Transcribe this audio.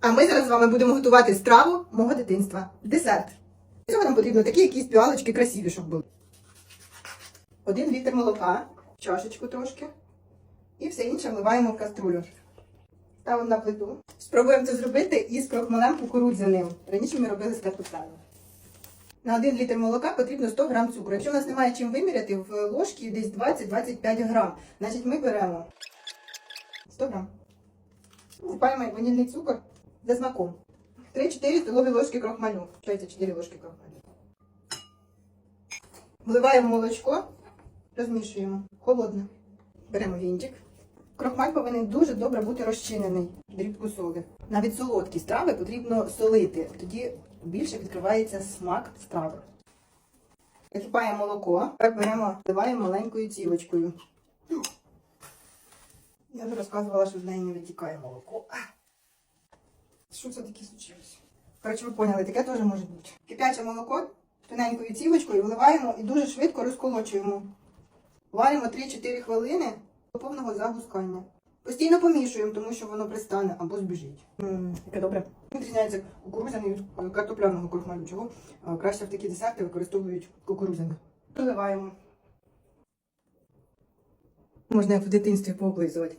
А ми зараз з вами будемо готувати страву мого дитинства. Десерт. Цього нам потрібно такі якісь піалочки красиві, щоб були. Один літр молока, чашечку трошки. І все інше вливаємо в каструлю. Ставимо на плиту. Спробуємо це зробити із крохмалем кукурудзяним. Раніше ми робили з капустами. На 1 літр молока потрібно 100 грам цукру. Якщо у нас немає чим виміряти, в ложці десь 20-25 грам. Значить ми беремо 100 грам. Сипаємо ванільний цукор за смаком. 3-4 столові ложки крохмалю. Що 4 ложки крохмалю. Вливаємо молочко, розмішуємо. Холодне. Беремо вінчик. Крохмаль повинен дуже добре бути розчинений. Дрібку соли. Навіть солодкі страви потрібно солити. Тоді більше відкривається смак страви. Закипає молоко. Так беремо, вливаємо маленькою цілочкою. Я вже розказувала, що з неї не витікає молоко. Що це таке случилось? Коротше, ви поняли, таке теж може бути. Кипяче молоко тоненькою цівочкою вливаємо і дуже швидко розколочуємо. Варимо 3-4 хвилини до повного загускання. Постійно помішуємо, тому що воно пристане або збіжить. Яке добре. Відрізняється кукурудзяний від картопляного крохмалю. Чого е, краще в такі десерти використовують кукурудзяник. Проливаємо. Можна як в дитинстві пооблизувати.